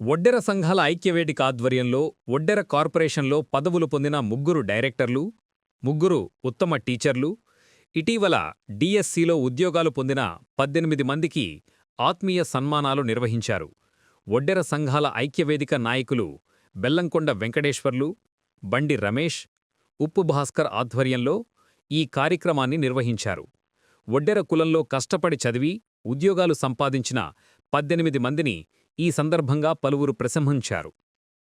ఒడ్డెర సంఘాల ఐక్యవేదిక ఆధ్వర్యంలో ఒడ్డెర కార్పొరేషన్లో పదవులు పొందిన ముగ్గురు డైరెక్టర్లు ముగ్గురు ఉత్తమ టీచర్లు ఇటీవల డిఎస్సిలో ఉద్యోగాలు పొందిన పద్దెనిమిది మందికి ఆత్మీయ సన్మానాలు నిర్వహించారు. ఒడ్డెర సంఘాల ఐక్యవేదిక నాయకులు బెల్లంకొండ వెంకటేశ్వర్లు బండి రమేష్ ఉప్పు భాస్కర్ ఆధ్వర్యంలో ఈ కార్యక్రమాన్ని నిర్వహించారు. ఒడ్డెర కులంలో కష్టపడి చదివి ఉద్యోగాలు సంపాదించిన పద్దెనిమిది మందిని ఈ సందర్భంగా పలువురు ప్రశంసించారు.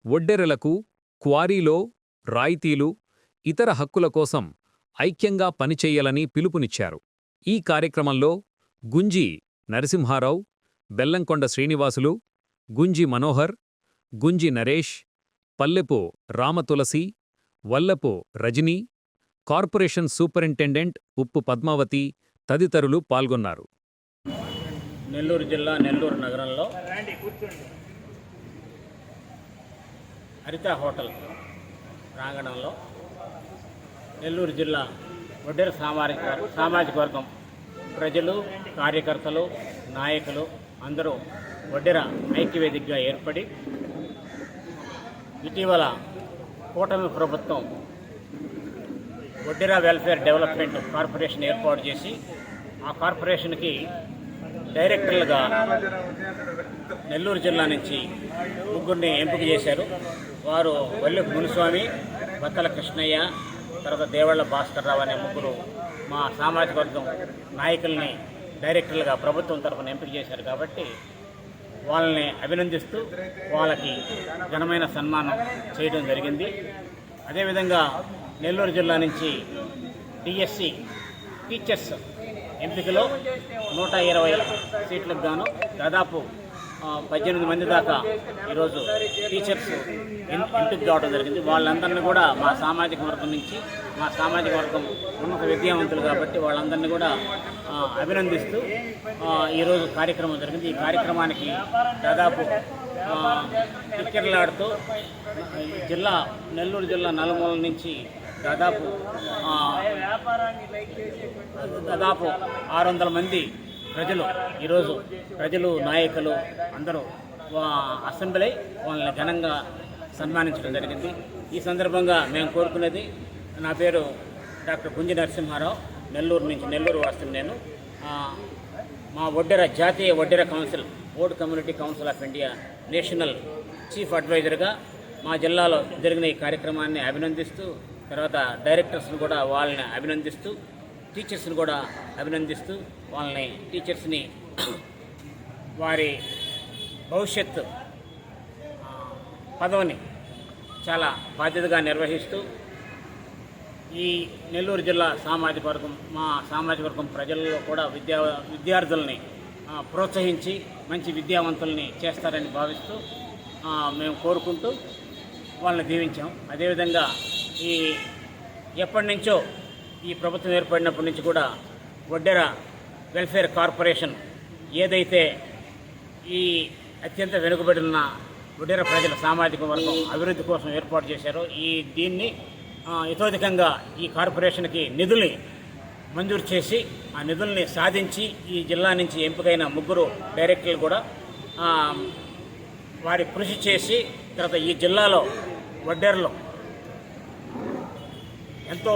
ఒడ్డెరలకు క్వారీలో రాయితీలు ఇతర హక్కుల కోసం ఐక్యంగా పనిచేయాలని పిలుపునిచ్చారు. ఈ కార్యక్రమంలో గుంజి నరసింహారావు బెల్లంకొండ శ్రీనివాసులు గుంజి మనోహర్ గుంజి నరేష్ పల్లెపు రామతులసి వల్లపు రజనీ కార్పొరేషన్ సూపరింటెండెంట్ ఉప్పు పద్మావతి తదితరులు పాల్గొన్నారు. నెల్లూరు జిల్లా నెల్లూరు నగరంలో హరిత హోటల్ ప్రాంగణంలో నెల్లూరు జిల్లా వడ్డేరు సామాజిక సామాజిక వర్గం ప్రజలు కార్యకర్తలు నాయకులు అందరూ వడ్డెర ఐక్యవేదికగా ఏర్పడి ఇటీవల కూటమి ప్రభుత్వం వడ్డెర వెల్ఫేర్ డెవలప్మెంట్ కార్పొరేషన్ ఏర్పాటు చేసి ఆ కార్పొరేషన్కి డైరెక్టర్లుగా నెల్లూరు జిల్లా నుంచి ముగ్గురిని ఎంపిక చేశారు. వారు వల్లి మునుస్వామి బత్తల కృష్ణయ్య తర్వాత దేవళ్ళ భాస్కర్ రావు అనే ముగ్గురు మా సామాజిక వర్గం నాయకుల్ని డైరెక్టర్లుగా ప్రభుత్వం తరఫున ఎంపిక చేశారు కాబట్టి వాళ్ళని అభినందిస్తూ వాళ్ళకి ఘనమైన సన్మానం చేయడం జరిగింది. అదేవిధంగా నెల్లూరు జిల్లా నుంచి టిఎస్సి టీచర్స్ ఎంపికలో నూట ఇరవై సీట్లకు గాను దాదాపు పద్దెనిమిది మంది దాకా ఈరోజు టీచర్స్ ఇంటికి కావడం జరిగింది. వాళ్ళందరినీ కూడా మా సామాజిక వర్గం నుంచి మా సామాజిక వర్గం ఉన్నత విద్యావంతులు కాబట్టి వాళ్ళందరినీ కూడా అభినందిస్తూ ఈరోజు కార్యక్రమం జరిగింది. ఈ కార్యక్రమానికి దాదాపు ఆ, కిక్కిరలాడుతూ జిల్లా నెల్లూరు జిల్లా నలుమూల నుంచి దాదాపు దాదాపు ఆరు వందల మంది ప్రజలు ఈరోజు ప్రజలు నాయకులు అందరూ అసెంబ్లీ వాళ్ళని ఘనంగా సన్మానించడం జరిగింది. ఈ సందర్భంగా మేము కోరుకునేది నా పేరు డాక్టర్ గుంజి నరసింహారావు నెల్లూరు నుంచి నెల్లూరు వస్తుంది నేను. మా ఒడ్డెర జాతీయ Oddera council old community council of India national chief అడ్వైజర్గా మా జిల్లాలో జరిగిన ఈ కార్యక్రమాన్ని అభినందిస్తూ తర్వాత డైరెక్టర్స్ని కూడా వాళ్ళని అభినందిస్తూ టీచర్స్ని కూడా అభినందిస్తూ వాళ్ళని టీచర్స్ని వారి భవిష్యత్తు పదవిని చాలా బాధ్యతగా నిర్వహిస్తూ ఈ నెల్లూరు జిల్లా సామాజిక వర్గం మా సామాజిక వర్గం ప్రజల్లో కూడా విద్యా విద్యార్థుల్ని ప్రోత్సహించి మంచి విద్యావంతుల్ని చేస్తారని భావిస్తూ మేము కోరుకుంటూ వాళ్ళని దీవించాం. అదేవిధంగా ఈ ఎప్పటి నుంచో ఈ ప్రభుత్వం ఏర్పడినప్పటి నుంచి కూడా వడ్డెర వెల్ఫేర్ కార్పొరేషన్ ఏదైతే ఈ అత్యంత వెనుకబడిన వడ్డెర ప్రజల సామాజిక వర్గం అభివృద్ధి కోసం ఏర్పాటు చేశారో ఈ దీన్ని యథోధికంగా ఈ కార్పొరేషన్కి నిధుల్ని మంజూరు చేసి ఆ నిధుల్ని సాధించి ఈ జిల్లా నుంచి ఎంపికైన ముగ్గురు డైరెక్టర్లు కూడా వారి కృషి చేసి తర్వాత ఈ జిల్లాలో వడ్డెరలో ఎంతో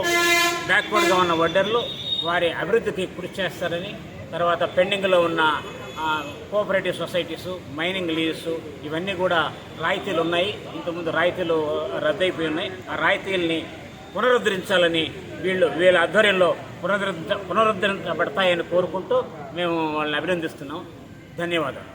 బ్యాక్వర్డ్గా ఉన్న వడ్డర్లు వారి అభివృద్ధికి కృషి చేస్తారని తర్వాత పెండింగ్లో ఉన్న కోఆపరేటివ్ సొసైటీస్ మైనింగ్ లీజెస్ ఇవన్నీ కూడా రాయితీలు ఉన్నాయి. ఇంతకుముందు రాయితీలు రద్దయిపోయి ఉన్నాయి. ఆ రాయితీల్ని పునరుద్ధరించాలని వీళ్ళు వీళ్ళ ఆధ్వర్యంలో పునరుద్ధ పునరుద్ధరించబడతాయని కోరుకుంటూ మేము వాళ్ళని అభినందిస్తున్నాం. ధన్యవాదాలు.